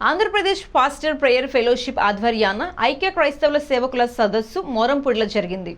Andhra Pradesh pastor prayer fellowship ఆధ్వర్యాన ఐక్య క్రైస్తవుల సేవకుల సదస్సు మోరంపూడిలో జరిగింది.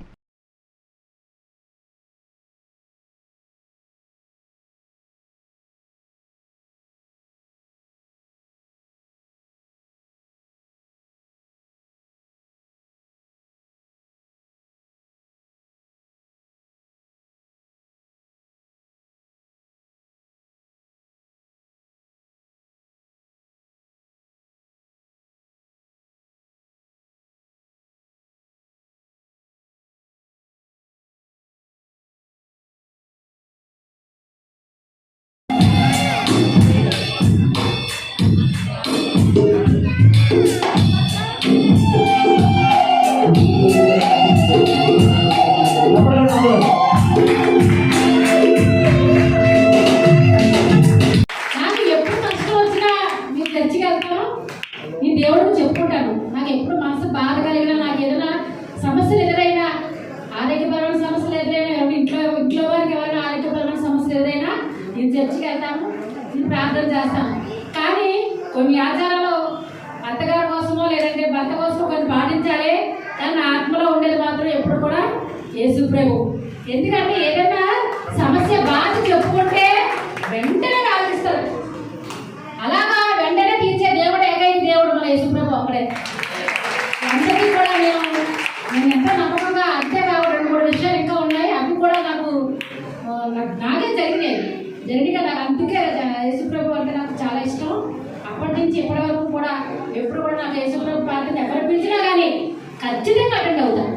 నేను దేవుడు చెప్పుకుంటాను నాకు ఎప్పుడు మనసు బాధ కలిగినా నాకు ఏదైనా సమస్యలు ఎదురైనా ఆరోగ్యపరమైన సమస్యలు ఎదురైనా ఇంట్లో ఇంట్లో వారికి ఎవరైనా ఆరోగ్యపరమైన సమస్యలు ఎదురైనా నేను చర్చికి వెళ్తాను నేను ప్రార్థన చేస్తాను. కానీ కొన్ని ఆచారాలు అత్తగారి కోసమో లేదంటే భర్త కోసమో కొన్ని పాటించాలి. కానీ నా ఆత్మలో ఉండేది మాత్రం ఎప్పుడు కూడా యేసు ఎందుకంటే ఏదైనా సమస్య బాధ చెప్పుకుంటే వెంటనే ఆలోచిస్తారు అలాగా వెంటనే తీర్చే దేవుడు ఏకైక దేవుడు మన యేసుప్రభు అక్కడే అందరికీ కూడా నేను నేను ఎంత నమ్మకంగా అంతే కావు రెండు మూడు విషయాలు ఇంకా ఉన్నాయి. అవి కూడా నాకు నాకు నాకే జరిగినాయి. జరిగిగా నాకు అందుకే యేసుప్రభు అంటే నాకు చాలా ఇష్టం. అప్పటి నుంచి ఇప్పటి వరకు కూడా ఎప్పుడు కూడా నాకు యేసుప్రభు ప్రార్థన ఎవరు పిలిచినా కానీ ఖచ్చితంగా అటెండ్ అవుతాను.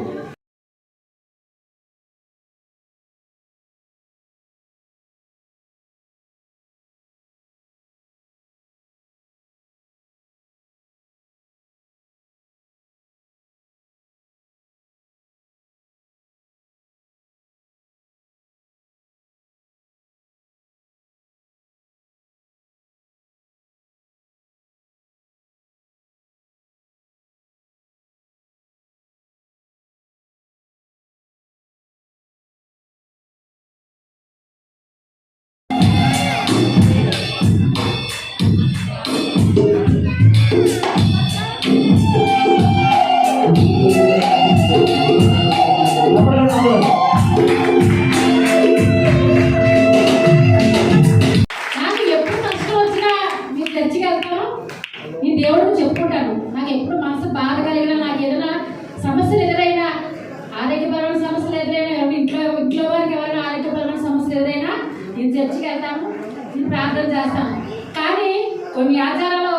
నేను చర్చికి వెళ్తాను నేను ప్రార్థన చేస్తాను. కానీ కొన్ని ఆచారాలు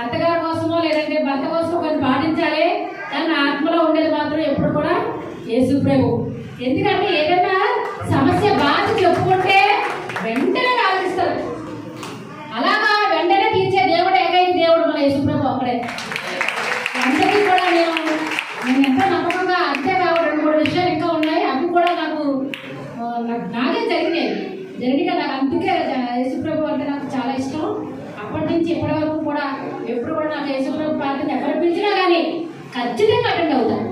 అత్తగారి కోసమో లేదంటే భర్త కోసమో కొన్ని పాటించాలి. కానీ నా ఆత్మలో ఉండేది మాత్రం ఎప్పుడు కూడా యేసు ప్రభు. ఎందుకంటే ఏదైనా సమస్య బాధ చెప్పుకుంటే వెంటనే ఆలోచిస్తారు అలాగా వెంటనే తీర్చే దేవుడు ఏకైక దేవుడు మన యేసుప్రభు ఒక్కడే. అందరికీ కూడా నేను నేను ఎంతో నమ్మకంగా అంతే కావు రెండు మూడు విషయాలు ఇంకా ఉన్నాయి. అవి కూడా నాకు నాకు నాకే జరిగినాయి. జరిగిగా నాకు అందుకే యేసుప్రభు అంటే నాకు చాలా ఇష్టం. అప్పటి నుంచి ఇప్పటి వరకు కూడా ఎప్పుడు కూడా నాకు యేసుప్రభు ప్రార్థన ఎవరు పిలిచినా కానీ ఖచ్చితంగా అటెండ్ అవుతాను